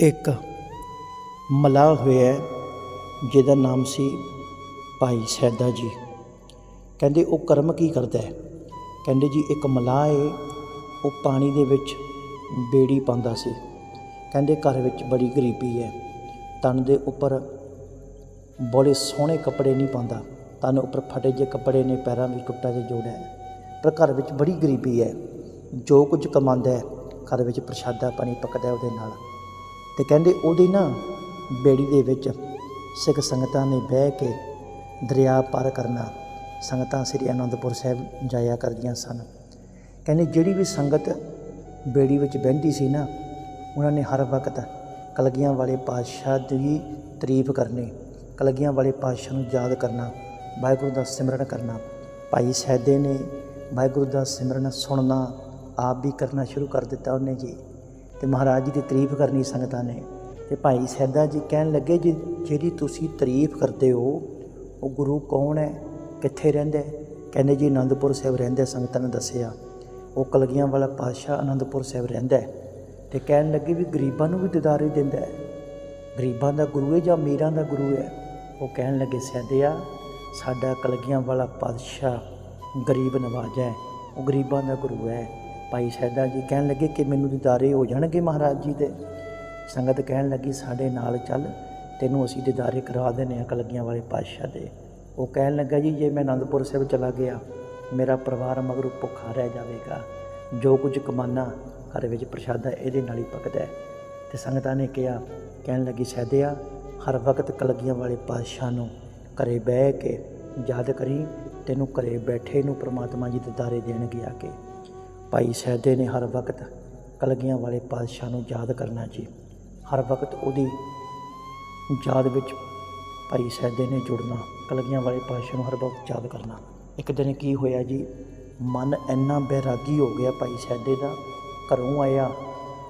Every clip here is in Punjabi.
ਇੱਕ ਮਲਾਹ ਹੋਇਆ ਜਿਹਦਾ ਨਾਮ ਸੀ ਭਾਈ ਸੈਦਾ ਜੀ। ਕਹਿੰਦੇ, ਉਹ ਕਰਮ ਕੀ ਕਰਦਾ ਹੈ? ਕਹਿੰਦੇ ਜੀ, ਇੱਕ ਮਲਾਹ ਏ, ਉਹ ਪਾਣੀ ਦੇ ਵਿੱਚ ਬੇੜੀ ਪਾਉਂਦਾ ਸੀ। ਕਹਿੰਦੇ, ਘਰ ਵਿੱਚ ਬੜੀ ਗਰੀਬੀ ਹੈ। ਤਨ ਦੇ ਉੱਪਰ ਬੜੇ ਸੋਹਣੇ ਕੱਪੜੇ ਨਹੀਂ ਪਾਉਂਦਾ। ਤਨ ਉੱਪਰ ਫਟੇ ਜਿਹੇ ਕੱਪੜੇ ਨੇ, ਪੈਰਾਂ ਵਿੱਚ ਟੁੱਟਾ ਜਿਹਾ ਜੋੜਾ ਹੈ। ਪਰ ਘਰ ਵਿੱਚ ਬੜੀ ਗਰੀਬੀ ਹੈ। ਜੋ ਕੁਝ ਕਮਾਉਂਦਾ ਹੈ, ਘਰ ਵਿੱਚ ਪ੍ਰਸ਼ਾਦਾ ਪਾਣੀ ਪੱਕਦਾ ਉਹਦੇ ਨਾਲ। ਤੇ ਕਹਿੰਦੇ ਉਹਦੀ ਨਾ ਬੇੜੀ ਦੇ ਵਿੱਚ ਸਿੱਖ ਸੰਗਤਾਂ ਨੇ ਬਹਿ ਕੇ ਦਰਿਆ ਪਾਰ ਕਰਨਾ, ਸੰਗਤਾਂ ਸ੍ਰੀ ਅਨੰਦਪੁਰ ਸਾਹਿਬ ਜਾਇਆ ਕਰਦੀਆਂ ਸਨ। ਕਹਿੰਦੇ ਜਿਹੜੀ ਵੀ ਸੰਗਤ ਬੇੜੀ ਵਿੱਚ ਬਹਿੰਦੀ ਸੀ ਨਾ, ਉਹਨਾਂ ਨੇ ਹਰ ਵਕਤ ਕਲਗੀਆਂ ਵਾਲੇ ਪਾਤਸ਼ਾਹ ਦੀ ਤਾਰੀਫ ਕਰਨੀ, ਕਲਗੀਆਂ ਵਾਲੇ ਪਾਤਸ਼ਾਹ ਨੂੰ ਯਾਦ ਕਰਨਾ, ਵਾਹਿਗੁਰੂ ਦਾ ਸਿਮਰਨ ਕਰਨਾ। ਭਾਈ ਸੈਦੇ ਨੇ ਵਾਹਿਗੁਰੂ ਦਾ ਸਿਮਰਨ ਸੁਣਨਾ, ਆਪ ਵੀ ਕਰਨਾ ਸ਼ੁਰੂ ਕਰ ਦਿੱਤਾ ਉਹਨੇ ਜੀ। ਤੇ ਮਹਾਰਾਜ ਜੀ ਦੀ ਤਾਰੀਫ ਕਰਨੀ ਸੰਗਤਾਂ ਨੇ। ਤੇ ਭਾਈ ਸੈਦਾ ਜੀ ਕਹਿਣ ਲੱਗੇ, ਜੀ, ਜਿਹੜੀ ਤੁਸੀਂ ਤਾਰੀਫ ਕਰਦੇ ਹੋ, ਉਹ ਗੁਰੂ ਕੌਣ ਹੈ? ਕਿੱਥੇ ਰਹਿੰਦਾ ਕਹਿੰਦੇ ਜੀ ਆਨੰਦਪੁਰ ਸਾਹਿਬ ਰਹਿੰਦਾ ਸੰਗਤਾਂ ਨੇ ਦੱਸਿਆ। ਉਹ ਕਲਗੀਆਂ ਵਾਲਾ ਪਾਤਸ਼ਾਹ ਆਨੰਦਪੁਰ ਸਾਹਿਬ ਰਹਿੰਦਾ ਹੈ। ਤੇ ਕਹਿਣ ਲੱਗੇ ਵੀ ਗਰੀਬਾਂ ਨੂੰ ਵੀ ਦਿਦਾਰੇ ਦਿੰਦਾ ਹੈ। ਗਰੀਬਾਂ ਦਾ ਗੁਰੂ ਹੈ ਜਾਂ ਅਮੀਰਾਂ ਦਾ ਗੁਰੂ ਹੈ? ਉਹ ਕਹਿਣ ਲੱਗੇ, ਸੈਦਿਆ, ਸਾਡਾ ਕਲਗੀਆਂ ਵਾਲਾ ਪਾਤਸ਼ਾਹ ਗਰੀਬ ਨਵਾਜ ਹੈ, ਉਹ ਗਰੀਬਾਂ ਦਾ ਗੁਰੂ ਹੈ। ਭਾਈ ਸੈਦਾ ਜੀ ਕਹਿਣ ਲੱਗੇ ਕਿ ਮੈਨੂੰ ਦਿਦਾਰੇ ਹੋ ਜਾਣਗੇ ਮਹਾਰਾਜ ਜੀ ਦੇ। ਸੰਗਤ ਕਹਿਣ ਲੱਗੀ, ਸਾਡੇ ਨਾਲ ਚੱਲ, ਤੈਨੂੰ ਅਸੀਂ ਦਿਦਾਰੇ ਕਰਵਾ ਦਿੰਦੇ ਹਾਂ ਕਲਗੀਆਂ ਵਾਲੇ ਪਾਤਸ਼ਾਹ ਦੇ। ਉਹ ਕਹਿਣ ਲੱਗਾ, ਜੀ, ਜੇ ਮੈਂ ਅਨੰਦਪੁਰ ਸਾਹਿਬ ਚਲਾ ਗਿਆ, ਮੇਰਾ ਪਰਿਵਾਰ ਮਗਰ ਭੁੱਖਾ ਰਹਿ ਜਾਵੇਗਾ। ਜੋ ਕੁਝ ਕਮਾਨਾ ਘਰ ਵਿੱਚ ਪ੍ਰਸ਼ਾਦਾ ਇਹਦੇ ਨਾਲ ਹੀ ਪਕਦਾ ਹੈ। ਤੇ ਸੰਗਤਾਂ ਨੇ ਕਿਹਾ, ਕਹਿਣ ਲੱਗੀ, ਸੈਦਿਆ, ਹਰ ਵਕਤ ਕਲਗੀਆਂ ਵਾਲੇ ਪਾਤਸ਼ਾਹ ਨੂੰ ਘਰੇ ਬਹਿ ਕੇ ਯਾਦ ਕਰੀ, ਤੈਨੂੰ ਘਰੇ ਬੈਠੇ ਨੂੰ ਪ੍ਰਮਾਤਮਾ ਜੀ ਦੇ ਦਾਰੇ ਦੇਣਗੇ ਆ ਕੇ। ਭਾਈ ਸੈਦੇ ਨੇ ਹਰ ਵਕਤ ਕਲਗੀਆਂ ਵਾਲੇ ਪਾਤਸ਼ਾਹ ਨੂੰ ਯਾਦ ਕਰਨਾ ਜੀ। ਹਰ ਵਕਤ ਉਹਦੀ ਯਾਦ ਵਿੱਚ ਭਾਈ ਸੈਦੇ ਨੇ ਜੁੜਨਾ, ਕਲਗੀਆਂ ਵਾਲੇ ਪਾਤਸ਼ਾਹ ਨੂੰ ਹਰ ਵਕਤ ਯਾਦ ਕਰਨਾ। ਇੱਕ ਦਿਨ ਕੀ ਹੋਇਆ ਜੀ? ਮਨ ਇੰਨਾ ਬੈਰਾਗੀ ਹੋ ਗਿਆ ਭਾਈ ਸੈਦੇ ਦਾ, ਘਰੋਂ ਆਇਆ,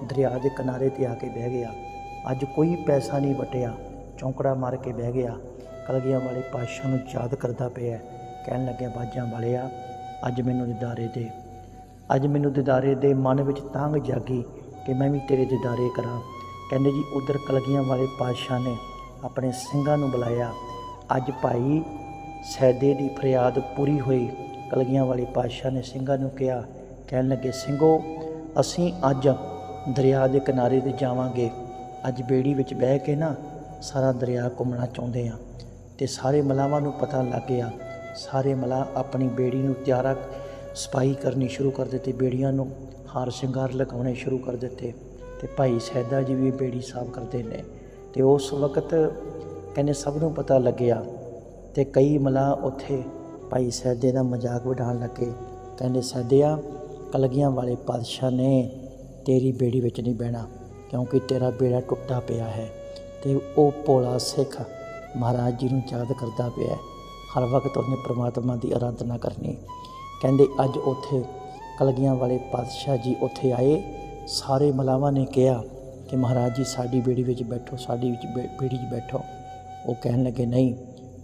ਦਰਿਆ ਦੇ ਕਿਨਾਰੇ ਤੇ ਆ ਕੇ ਬਹਿ ਗਿਆ। ਅੱਜ ਕੋਈ ਪੈਸਾ ਨਹੀਂ ਵਟਿਆ, ਚੌਂਕੜਾ ਮਾਰ ਕੇ ਬਹਿ ਗਿਆ। ਕਲਗੀਆਂ ਵਾਲੇ ਪਾਤਸ਼ਾਹ ਨੂੰ ਯਾਦ ਕਰਦਾ ਪਿਆ, ਕਹਿਣ ਲੱਗਿਆ, ਬਾਜਾਂ ਵਾਲਿਆ, ਅੱਜ ਮੈਨੂੰ ਦਿਦਾਰੇ ਦੇ। ਅੱਜ ਮੈਨੂੰ ਦਿਦਾਰੇ ਦੇ ਮਨ ਵਿੱਚ ਤਾਂਗ ਜਾਗੀ ਕਿ ਮੈਂ ਵੀ ਤੇਰੇ ਦਿਦਾਰੇ ਕਰਾਂ। ਕਹਿੰਦੇ ਜੀ, ਉਧਰ ਕਲਗੀਆਂ ਵਾਲੇ ਪਾਤਸ਼ਾਹ ਨੇ ਆਪਣੇ ਸਿੰਘਾਂ ਨੂੰ ਬੁਲਾਇਆ। ਅੱਜ ਭਾਈ ਸੈਦੇ ਦੀ ਫਰਿਆਦ ਪੂਰੀ ਹੋਈ। ਕਲਗੀਆਂ ਵਾਲੇ ਪਾਤਸ਼ਾਹ ਨੇ ਸਿੰਘਾਂ ਨੂੰ ਕਿਹਾ, ਕਹਿਣ ਲੱਗੇ, ਸਿੰਘੋ, ਅਸੀਂ ਅੱਜ ਦਰਿਆ ਦੇ ਕਿਨਾਰੇ ਤੇ ਜਾਵਾਂਗੇ। ਅੱਜ ਬੇੜੀ ਵਿੱਚ ਬਹਿ ਕੇ ਨਾ ਸਾਰਾ ਦਰਿਆ ਘੁੰਮਣਾ ਚਾਹੁੰਦੇ ਆ ਤੇ ਸਾਰੇ ਮਲਾਵਾਂ ਨੂੰ ਪਤਾ ਲੱਗ ਗਿਆ। ਸਾਰੇ ਮਲਾਹ ਆਪਣੀ ਬੇੜੀ ਨੂੰ ਤਿਆਰਾ ਸਫ਼ਾਈ ਕਰਨੀ ਸ਼ੁਰੂ ਕਰ ਦਿੱਤੀ, ਬੇੜੀਆਂ ਨੂੰ ਹਾਰ ਸ਼ਿੰਗਾਰ ਲਗਾਉਣੇ ਸ਼ੁਰੂ ਕਰ ਦਿੱਤੇ ਤੇ ਭਾਈ ਸੈਦਾ ਜੀ ਵੀ ਬੇੜੀ ਸਾਫ਼ ਕਰਦੇ ਨੇ ਤੇ ਉਸ ਵਕਤ ਕਹਿੰਦੇ ਸਭ ਨੂੰ ਪਤਾ ਲੱਗਿਆ ਤੇ ਕਈ ਮਲਾਹ ਉੱਥੇ ਭਾਈ ਸੈਦੇ ਦਾ ਮਜ਼ਾਕ ਉਡਾਉਣ ਲੱਗੇ। ਕਹਿੰਦੇ ਸੈਦਿਆ ਕਲਗੀਆਂ ਵਾਲੇ ਪਾਤਸ਼ਾਹ ਨੇ ਤੇਰੀ ਬੇੜੀ ਵਿੱਚ ਨਹੀਂ ਬਹਿਣਾ ਕਿਉਂਕਿ ਤੇਰਾ ਬੇੜਾ ਟੁੱਟਾ ਪਿਆ ਹੈ ਤੇ ਉਹ ਭੋਲਾ ਸਿੱਖ ਮਹਾਰਾਜ ਜੀ ਨੂੰ ਯਾਦ ਕਰਦਾ ਪਿਆ ਹਰ ਵਕਤ ਉਹਨੇ ਪ੍ਰਮਾਤਮਾ ਦੀ ਆਰਾਧਨਾ ਕਰਨੀ। ਕਹਿੰਦੇ, ਅੱਜ ਉੱਥੇ ਕਲਗੀਆਂ ਵਾਲੇ ਪਾਤਸ਼ਾਹ ਜੀ ਉੱਥੇ ਆਏ। ਸਾਰੇ ਮਲਾਵਾਂ ਨੇ ਕਿਹਾ ਕਿ ਮਹਾਰਾਜ ਜੀ, ਸਾਡੀ ਬੇੜੀ ਵਿੱਚ ਬੈਠੋ, ਸਾਡੀ ਵਿੱਚ ਬੇੜੀ 'ਚ ਬੈਠੋ। ਉਹ ਕਹਿਣ ਲੱਗੇ, ਨਹੀਂ,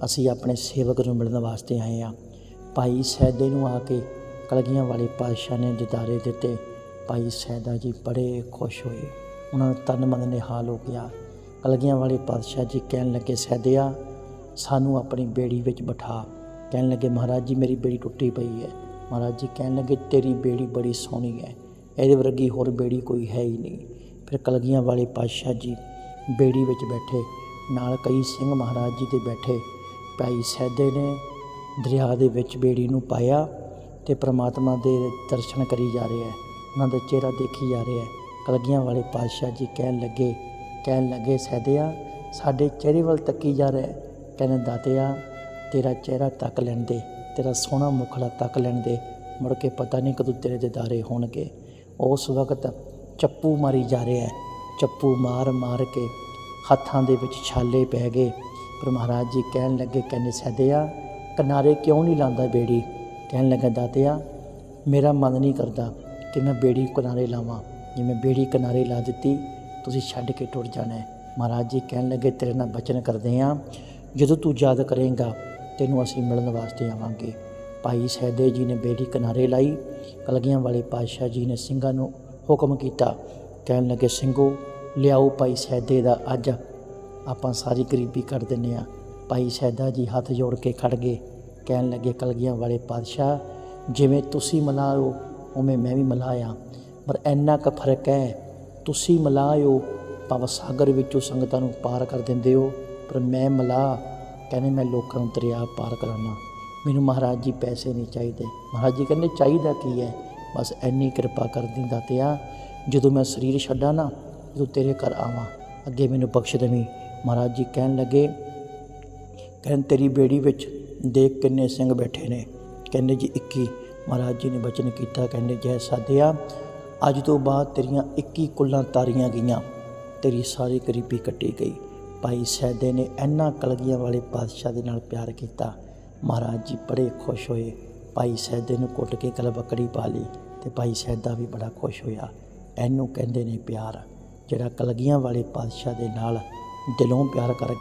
ਅਸੀਂ ਆਪਣੇ ਸੇਵਕ ਨੂੰ ਮਿਲਣ ਵਾਸਤੇ ਆਏ ਆ ਭਾਈ ਸੈਦੇ ਨੂੰ ਆ ਕੇ ਕਲਗੀਆਂ ਵਾਲੇ ਪਾਤਸ਼ਾਹ ਨੇ ਦਿਦਾਰੇ ਦਿੱਤੇ। ਭਾਈ ਸੈਦਾ ਜੀ ਬੜੇ ਖੁਸ਼ ਹੋਏ। ਉਹਨਾਂ ਦਾ ਤਨ ਮਨ ਨਿਹਾਲ ਹੋ ਗਿਆ। ਕਲਗੀਆਂ ਵਾਲੇ ਪਾਤਸ਼ਾਹ ਜੀ ਕਹਿਣ ਲੱਗੇ, ਸੈਦਿਆ, ਸਾਨੂੰ ਆਪਣੀ ਬੇੜੀ ਵਿੱਚ ਬਿਠਾ। ਕਹਿਣ ਲੱਗੇ, ਮਹਾਰਾਜ ਜੀ, ਮੇਰੀ ਬੇੜੀ ਟੁੱਟੀ ਪਈ ਹੈ। ਮਹਾਰਾਜ ਜੀ ਕਹਿਣ ਲੱਗੇ, ਤੇਰੀ ਬੇੜੀ ਬੜੀ ਸੋਹਣੀ ਹੈ, ਇਹਦੇ ਵਰਗੀ ਹੋਰ ਬੇੜੀ ਕੋਈ ਹੈ ਹੀ ਨਹੀਂ। ਫਿਰ ਕਲਗੀਆਂ ਵਾਲੇ ਪਾਤਸ਼ਾਹ ਜੀ ਬੇੜੀ ਵਿੱਚ ਬੈਠੇ, ਨਾਲ ਕਈ ਸਿੰਘ ਮਹਾਰਾਜ ਜੀ ਦੇ ਬੈਠੇ। ਭਾਈ ਸੈਦੇ ਨੇ ਦਰਿਆ ਦੇ ਵਿੱਚ ਬੇੜੀ ਨੂੰ ਪਾਇਆ ਤੇ ਪ੍ਰਮਾਤਮਾ ਦੇ ਦਰਸ਼ਨ ਕਰੀ ਜਾ ਰਿਹਾ ਹੈ, ਉਹਨਾਂ ਦਾ ਚਿਹਰਾ ਦੇਖੀ ਜਾ ਰਿਹਾ ਹੈ। ਕਲਗੀਆਂ ਵਾਲੇ ਪਾਤਸ਼ਾਹ ਜੀ ਕਹਿਣ ਲੱਗੇ ਕਹਿਣ ਲੱਗੇ ਸੈਦਿਆ ਸਾਡੇ ਚਿਹਰੇ ਵੱਲ ਤੱਕੀ ਜਾ ਰਿਹਾ ਹੈ। ਕਹਿੰਦੇ, ਦਾਤਿਆ, ਤੇਰਾ ਚਿਹਰਾ ਤੱਕ ਲੈਣ ਦੇ। ਤੇਰਾ ਸੋਹਣਾ ਮੁਖੜਾ ਤੱਕ ਲੈਣ ਦੇ, ਮੁੜ ਕੇ ਪਤਾ ਨਹੀਂ ਕਦੋਂ ਤੇਰੇ ਦਿਦਾਰੇ ਹੋਣਗੇ। ਉਸ ਵਕਤ ਚੱਪੂ ਮਾਰੀ ਜਾ ਰਿਹਾ ਹੈ। ਚੱਪੂ ਮਾਰ ਮਾਰ ਕੇ ਹੱਥਾਂ ਦੇ ਵਿੱਚ ਛਾਲੇ ਪੈ ਗਏ। ਪਰ ਮਹਾਰਾਜ ਜੀ ਕਹਿਣ ਲੱਗੇ, ਕਹਿੰਦੇ ਸੈਦਿਆ ਕਿਨਾਰੇ ਕਿਉਂ ਨਹੀਂ ਲਾਉਂਦਾ ਬੇੜੀ? ਕਹਿਣ ਲੱਗਾ, ਦਾਤਿਆ, ਮੇਰਾ ਮਨ ਨਹੀਂ ਕਰਦਾ ਕਿ ਮੈਂ ਬੇੜੀ ਕਿਨਾਰੇ ਲਾਵਾਂ। ਜੇ ਮੈਂ ਬੇੜੀ ਕਿਨਾਰੇ ਲਾ ਦਿੱਤੀ, ਤੁਸੀਂ ਛੱਡ ਕੇ ਟੁੱਟ ਜਾਣਾ ਮਹਾਰਾਜ ਜੀ ਕਹਿਣ ਲੱਗੇ, ਤੇਰੇ ਨਾਲ ਬਚਨ ਕਰਦੇ ਹਾਂ। ਜਦੋਂ ਤੂੰ ਯਾਦ ਕਰੇਂਗਾ ਤੈਨੂੰ ਅਸੀਂ ਮਿਲਣ ਵਾਸਤੇ ਆਵਾਂਗੇ। ਭਾਈ ਸਹਿਦੇ ਜੀ ਨੇ ਬੇੜੀ ਕਿਨਾਰੇ ਲਾਈ, ਕਲਗੀਆਂ ਵਾਲੇ ਪਾਤਸ਼ਾਹ ਜੀ ਨੇ ਸਿੰਘਾਂ ਨੂੰ ਹੁਕਮ ਕੀਤਾ। ਕਹਿਣ ਲੱਗੇ, ਸਿੰਘੋ, ਲਿਆਓ ਭਾਈ ਸੈਦੇ ਦਾ ਅੱਜ ਆਪਾਂ ਸਾਰੀ ਗਰੀਬੀ ਕੱਢ ਦਿੰਨੇ ਆ ਭਾਈ ਸੈਦਾ ਜੀ ਹੱਥ ਜੋੜ ਕੇ ਖੜ ਗਏ। ਕਹਿਣ ਲੱਗੇ, ਕਲਗੀਆਂ ਵਾਲੇ ਪਾਤਸ਼ਾਹ, ਜਿਵੇਂ ਤੁਸੀਂ ਮਲਾਓ ਉਵੇਂ ਮੈਂ ਵੀ ਮਲਾਇਆ। ਪਰ ਇੰਨਾ ਕੁ ਫ਼ਰਕ ਹੈ, ਤੁਸੀਂ ਮਲਾਇਓ, ਭਵ ਸਾਗਰ ਵਿੱਚੋਂ ਸੰਗਤਾਂ ਨੂੰ ਪਾਰ ਕਰ ਦਿੰਦੇ ਹੋ, ਪਰ ਮੈਂ ਮਲਾ ਕਹਿੰਦੇ ਮੈਂ ਲੋਕਾਂ ਨੂੰ ਦਰਿਆ ਪਾਰ ਕਰਾਉਣਾ। ਮੈਨੂੰ ਮਹਾਰਾਜ ਜੀ ਪੈਸੇ ਨਹੀਂ ਚਾਹੀਦੇ। ਮਹਾਰਾਜ ਜੀ ਕਹਿੰਦੇ, ਚਾਹੀਦਾ ਕੀ ਹੈ? ਬਸ ਐਨੀ ਕਿਰਪਾ ਕਰ ਦਿੰਦਾ ਤਿਆ ਜਦੋਂ ਮੈਂ ਸਰੀਰ ਛੱਡਾਂ ਨਾ, ਜਦੋਂ ਤੇਰੇ ਘਰ ਆਵਾਂ, ਅੱਗੇ ਮੈਨੂੰ ਬਖਸ਼ ਦੇਵੀਂ। ਮਹਾਰਾਜ ਜੀ ਕਹਿਣ ਲੱਗੇ, ਕਹਿੰਦੇ, ਤੇਰੀ ਬੇੜੀ ਵਿੱਚ ਦੇਖ ਕਿੰਨੇ ਸਿੰਘ ਬੈਠੇ ਨੇ। ਕਹਿੰਦੇ, ਜੀ 21 ਮਹਾਰਾਜ ਜੀ ਨੇ ਬਚਨ ਕੀਤਾ, ਕਹਿੰਦੇ, ਜੈ ਸਾਧਿਆ, ਅੱਜ ਤੋਂ ਬਾਅਦ ਤੇਰੀਆਂ 21 ਕੁੱਲਾਂ ਤਾਰੀਆਂ ਗਈਆਂ। ਤੇਰੀ ਸਾਰੀ ਗਰੀਬੀ ਕੱਟੀ ਗਈ। ਭਾਈ ਸੈਦੇ ਨੇ ਇੰਨਾ ਕਲਗੀਆਂ ਵਾਲੇ ਪਾਤਸ਼ਾਹ ਦੇ ਨਾਲ ਪਿਆਰ ਕੀਤਾ। ਮਹਾਰਾਜ ਜੀ ਬੜੇ ਖੁਸ਼ ਹੋਏ। ਭਾਈ ਸੈਦੇ ਨੂੰ ਕੁੱਟ ਕੇ ਕਲਬੱਕੜੀ ਪਾ ਲਈ ਤੇ ਭਾਈ ਸੈਦਾ ਵੀ ਬੜਾ ਖੁਸ਼ ਹੋਇਆ। ਇਹਨੂੰ ਕਹਿੰਦੇ ਨੇ ਪਿਆਰ, ਜਿਹੜਾ ਕਲਗੀਆਂ ਵਾਲੇ ਪਾਤਸ਼ਾਹ ਦੇ ਨਾਲ ਦਿਲੋਂ ਪਿਆਰ ਕਰ